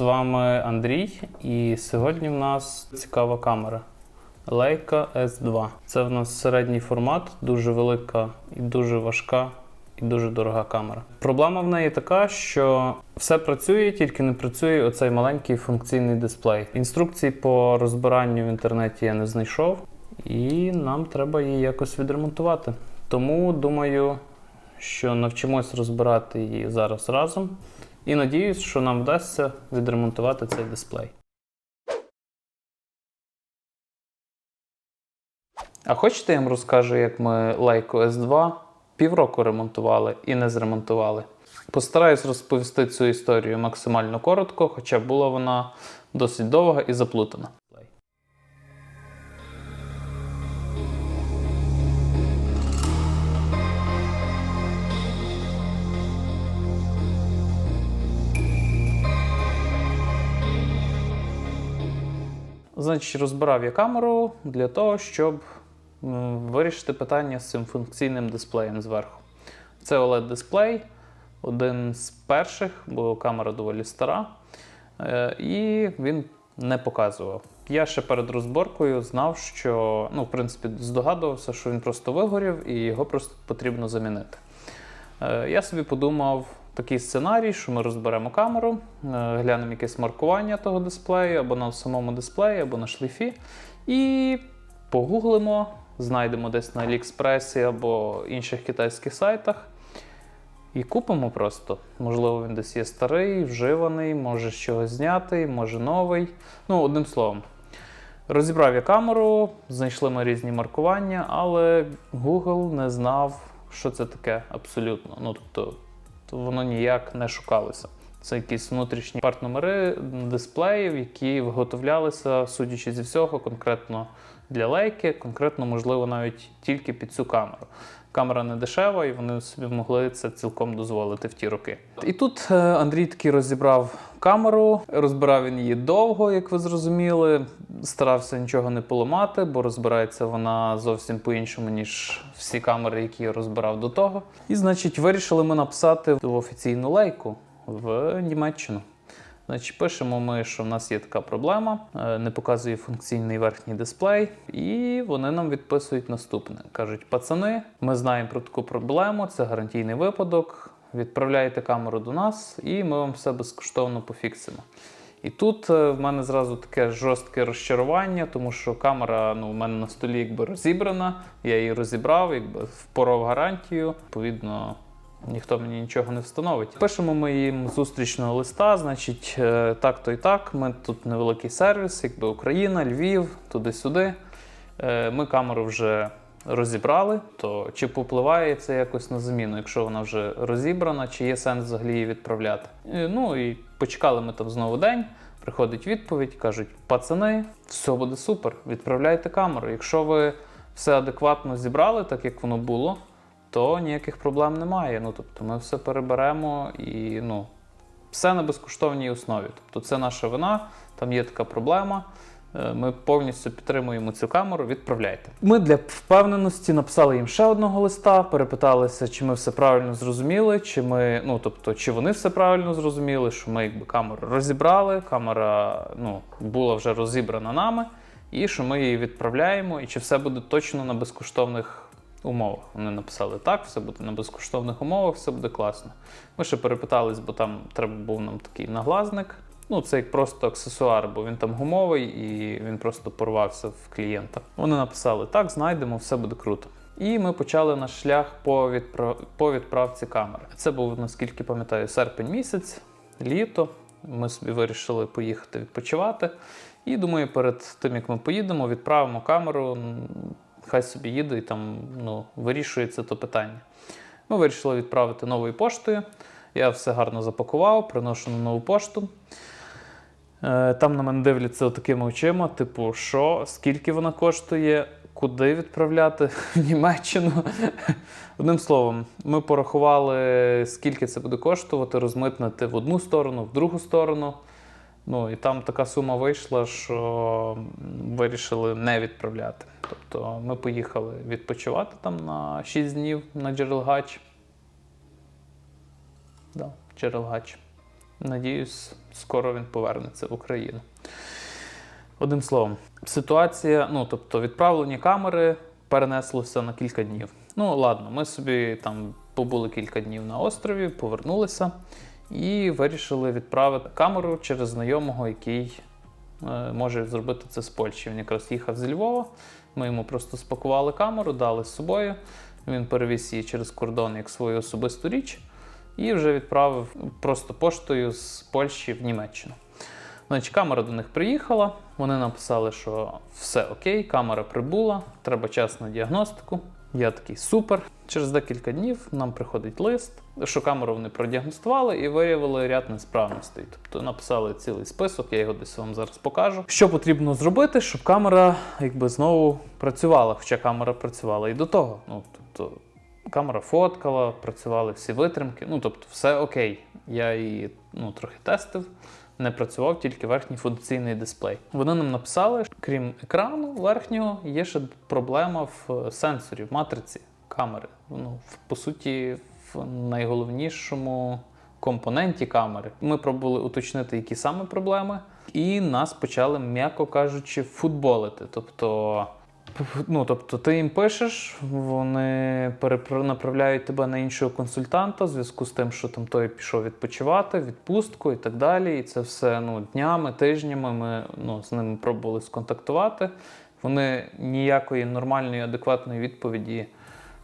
З вами Андрій, і сьогодні в нас цікава камера Leica S2. Це в нас середній формат, дуже велика і дуже важка. І дуже дорога камера. Проблема в неї така, що все працює, тільки не працює оцей маленький функційний дисплей. Інструкцій по розбиранню в інтернеті я не знайшов, і нам треба її якось відремонтувати. Тому думаю, що навчимось розбирати її зараз разом. І надіюсь, що нам вдасться відремонтувати цей дисплей. А хочете, я вам розкажу, як ми Leica S2 півроку ремонтували і не зремонтували. Постараюсь розповісти цю історію максимально коротко, хоча була вона досить довга і заплутана. Значить, розбирав я камеру для того, щоб вирішити питання з цим функційним дисплеєм зверху. Це OLED-дисплей, один з перших, бо камера доволі стара, е, і він не показував. Я ще перед розборкою знав, що, ну, в принципі, здогадувався, що він просто вигорів і його просто потрібно замінити. Е, Я собі подумав такий сценарій, що ми розберемо камеру, е, глянемо якесь маркування того дисплею або на самому дисплеї, або на шліфі, і погуглимо, знайдемо десь на Аліекспресі або інших китайських сайтах. І купимо просто. Можливо, він десь є старий, вживаний, може з чогось знятий, може новий. Ну, одним словом. Розібрав я камеру, знайшли ми різні маркування, але Google не знав, що це таке абсолютно. Ну, тобто, воно ніяк не шукалося. Це якісь внутрішні партномери дисплеїв, які виготовлялися, судячи зі всього, конкретно для лейки, конкретно, можливо, навіть тільки під цю камеру. Камера не дешева, і вони собі могли це цілком дозволити в ті роки. І тут е, Андрій таки розібрав камеру, розбирав він її довго, як ви зрозуміли. Старався нічого не поламати, бо розбирається вона зовсім по-іншому, ніж всі камери, які я розбирав до того. І, значить, вирішили ми написати в офіційну лейку в Німеччину. Значить, пишемо ми, що в нас є така проблема, е, не показує функційний верхній дисплей, і вони нам відписують наступне. Кажуть, пацани, ми знаємо про таку проблему, це гарантійний випадок. Відправляйте камеру до нас, і ми вам все безкоштовно пофіксимо. І тут е, в мене зразу таке жорстке розчарування, тому що камера ну, в мене на столі якби розібрана, я її розібрав, якби впоров гарантію. Відповідно, ніхто мені нічого не встановить. Пишемо ми їм зустрічного листа, значить, е, так-то і так. Ми тут невеликий сервіс, якби Україна, Львів, туди-сюди. Е, Ми камеру вже розібрали, то чи попливає це якось на заміну, якщо вона вже розібрана, чи є сенс взагалі її відправляти. Е, Ну і почекали ми там знову день. Приходить відповідь, кажуть: пацани, все буде супер, відправляйте камеру. Якщо ви все адекватно зібрали, так як воно було, то ніяких проблем немає. Ну тобто ми все переберемо і ну, все на безкоштовній основі. Тобто це наша вина, там є така проблема. е, Ми повністю підтримуємо цю камеру, відправляйте. Ми для впевненості написали їм ще одного листа, перепиталися, чи ми все правильно зрозуміли, чи ми, ну тобто, чи вони все правильно зрозуміли, що ми якби камеру розібрали, камера ну, була вже розібрана нами, і що ми її відправляємо, і чи все буде точно на безкоштовних умовах. Вони написали так, все буде на безкоштовних умовах, все буде класно. Ми ще перепитались, бо там треба був нам такий наглазник. Ну, це як просто аксесуар, бо він там гумовий і він просто порвався в клієнта. Вони написали так, знайдемо, все буде круто. І ми почали наш шлях по, відправ... по відправці камери. Це був, наскільки пам'ятаю, серпень місяць, літо. Ми собі вирішили поїхати відпочивати. І думаю, перед тим як ми поїдемо, відправимо камеру. Хай собі їде і там ну, вирішується то питання. Ми вирішили відправити новою поштою. Я все гарно запакував, приношу на нову пошту. Е, Там на мене дивляться такими очима: типу, що, скільки вона коштує, куди відправляти в Німеччину. Одним словом, ми порахували, скільки це буде коштувати, розмитнити в одну сторону, в другу сторону. Ну і там така сума вийшла, що вирішили не відправляти. Тобто ми поїхали відпочивати там на 6 днів на Джерелгач. Да, Джерелгач. Надіюсь, скоро він повернеться в Україну. Одним словом, ситуація, ну тобто відправлення камери перенеслося на кілька днів. Ну, ладно, ми собі там побули кілька днів на острові, повернулися і вирішили відправити камеру через знайомого, який е, може зробити це з Польщі. Він якраз їхав зі Львова. Ми йому просто спакували камеру, дали з собою. Він перевіз її через кордон як свою особисту річ і вже відправив просто поштою з Польщі в Німеччину. Значить, камера до них приїхала. Вони написали, що все окей, камера прибула, треба час на діагностику. Я такий супер. Через декілька днів нам приходить лист, що камеру вони продіагностували і виявили ряд несправностей. Тобто написали цілий список, я його десь вам зараз покажу. Що потрібно зробити, щоб камера якби знову працювала, хоча камера працювала і до того. Ну тобто камера фоткала, працювали всі витримки. Ну тобто, все окей. Я її ну, трохи тестив. Не працював тільки верхній функційний дисплей. Вони нам написали, що крім екрану верхнього, є ще проблема в е, сенсорі, в матриці камери. Ну, в- по суті, в найголовнішому компоненті камери. Ми пробували уточнити, які саме проблеми, і нас почали, м'яко кажучи, футболити. Тобто. Ну, тобто ти їм пишеш, вони перенаправляють тебе на іншого консультанта в зв'язку з тим, що там той пішов відпочивати, відпустку і так далі. І це все ну, днями, тижнями ми ну, з ними пробували сконтактувати. Вони ніякої нормальної, адекватної відповіді.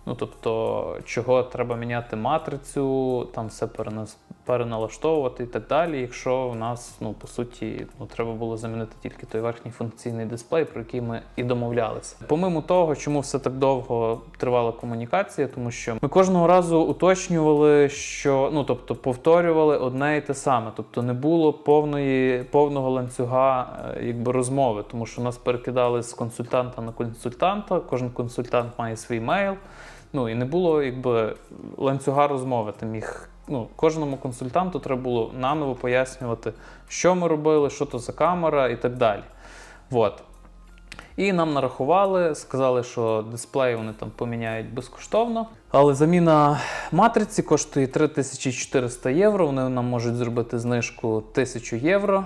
Ну, тобто, чого треба міняти матрицю, там все перенас- переналаштовувати і так далі. Якщо в нас, ну, по суті, ну, треба було замінити тільки той верхній функційний дисплей, про який ми і домовлялися. Помимо того, чому все так довго тривала комунікація, тому що ми кожного разу уточнювали, що ну, тобто, повторювали одне і те саме. Тобто не було повної, повного ланцюга е, якби, розмови, тому що нас перекидали з консультанта на консультанта, кожен консультант має свій мейл. Ну і не було якби ланцюга розмови. Ти міг ну, кожному консультанту треба було наново пояснювати, що ми робили, що то за камера і так далі. От. І нам нарахували, сказали, що дисплей вони там поміняють безкоштовно. Але заміна матриці коштує 3400 євро. Вони нам можуть зробити знижку 1000 євро.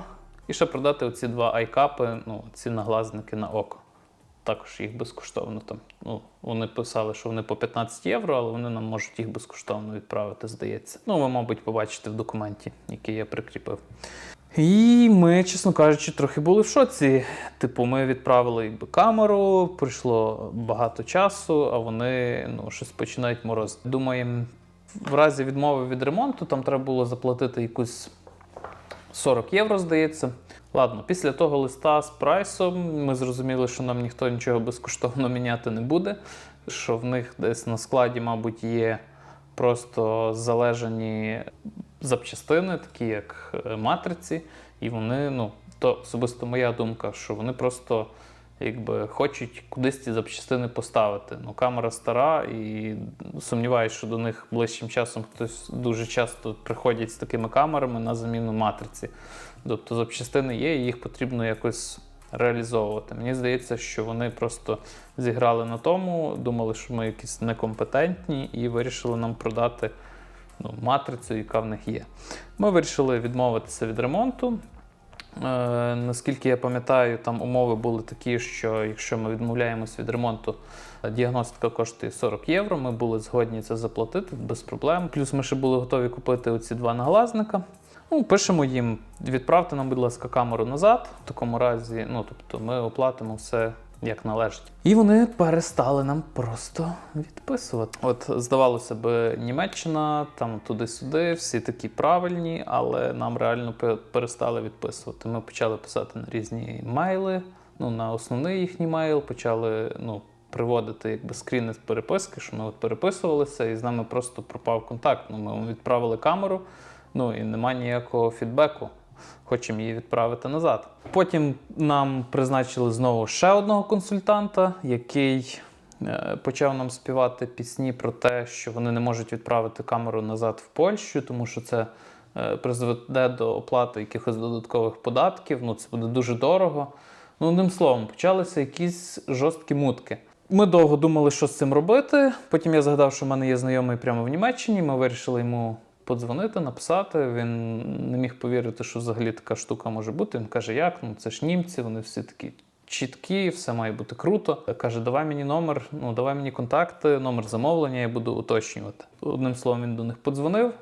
І ще продати оці два айкапи, ну, ці наглазники на око. Також їх безкоштовно там. Ну, вони писали, що вони по 15 євро, але вони нам можуть їх безкоштовно відправити, здається. Ну, ви, мабуть, побачите в документі, який я прикріпив. І ми, чесно кажучи, трохи були в шоці. Типу, ми відправили якби, камеру, пройшло багато часу, а вони ну, щось починають морозити. Думаємо, в разі відмови від ремонту там треба було заплатити якусь 40 євро, здається. Ладно, після того листа з прайсом ми зрозуміли, що нам ніхто нічого безкоштовно міняти не буде. Що в них десь на складі, мабуть, є просто залежані запчастини, такі як е, матриці, і вони, ну, то особисто моя думка, що вони просто якби хочуть кудись ці запчастини поставити. Ну, камера стара, і сумніваюся, що до них ближчим часом хтось дуже часто приходять з такими камерами на заміну матриці. Тобто запчастини є, і їх потрібно якось реалізовувати. Мені здається, що вони просто зіграли на тому, думали, що ми якісь некомпетентні, і вирішили нам продати ну, матрицю, яка в них є. Ми вирішили відмовитися від ремонту. Е, наскільки я пам'ятаю, там умови були такі, що якщо ми відмовляємось від ремонту, діагностика коштує 40 євро. Ми були згодні це заплатити без проблем. Плюс ми ще були готові купити оці два наглазника. Ну, пишемо їм, відправте нам, будь ласка, камеру назад. В такому разі, ну тобто, ми оплатимо все як належить. І вони перестали нам просто відписувати. От здавалося б, Німеччина, там туди-сюди, всі такі правильні, але нам реально перестали відписувати. Ми почали писати на різні мейли. Ну, на основний їхній мейл почали ну, приводити якби скріни з переписки, що ми от переписувалися, і з нами просто пропав контакт. Ну, ми відправили камеру, ну і нема ніякого фідбеку. Хочемо її відправити назад. Потім нам призначили знову ще одного консультанта, який е, почав нам співати пісні про те, що вони не можуть відправити камеру назад в Польщу, тому що це е, призведе до оплати якихось додаткових податків. Ну це буде дуже дорого. Ну, одним словом, почалися якісь жорсткі мутки. Ми довго думали, що з цим робити. Потім я згадав, що в мене є знайомий прямо в Німеччині. Ми вирішили йому подзвонити, написати. Він не міг повірити, що взагалі така штука може бути. Він каже: як? Ну це ж німці, вони всі такі. Чіткі, все має бути круто. Каже, давай мені номер, ну давай мені контакти, номер замовлення, я буду уточнювати. Одним словом, він до них подзвонив,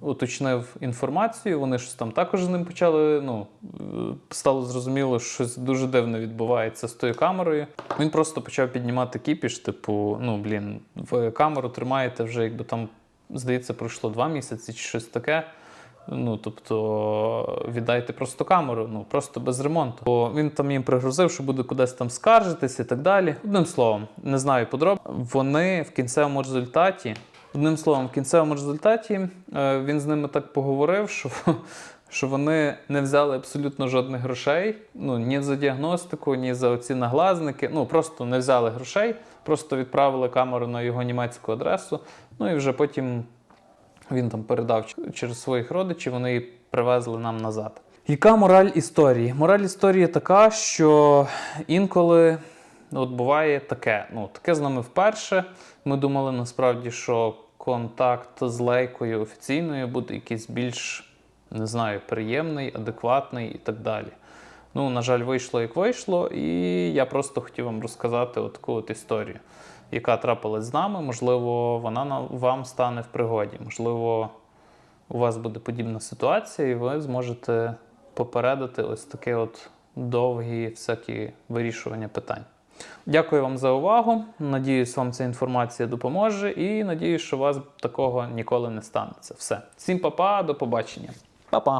уточнив інформацію. Вони щось там також з ним почали. Ну стало зрозуміло, що щось дуже дивне відбувається з тою камерою. Він просто почав піднімати кіпіш, типу, ну блін, ви камеру тримаєте вже, якби там, здається, пройшло два місяці чи щось таке. Ну, тобто, віддайте просто камеру, ну просто без ремонту. Бо він там їм пригрозив, що буде кудись там скаржитись і так далі. Одним словом, не знаю подробно. Вони в кінцевому результаті, одним словом, в кінцевому результаті е, він з ними так поговорив, що, що вони не взяли абсолютно жодних грошей. Ну ні за діагностику, ні за оці наглазники. Ну просто не взяли грошей, просто відправили камеру на його німецьку адресу. Ну і вже потім він там передав через своїх родичів, вони її привезли нам назад. Яка мораль історії? Мораль історії така, що інколи ну, от буває таке. Ну, таке з нами вперше. Ми думали насправді, що контакт з лейкою офіційною буде якийсь більш, не знаю, приємний, адекватний і так далі. Ну, на жаль, вийшло як вийшло, і я просто хотів вам розказати таку от історію, яка трапилась з нами. Можливо, вона вам стане в пригоді. Можливо, у вас буде подібна ситуація, і ви зможете попередити ось таке от довгі всякі вирішування питань. Дякую вам за увагу. Надіюсь, вам ця інформація допоможе, і надіюсь, що у вас такого ніколи не станеться. Все. Всім па-па, до побачення. Па-па.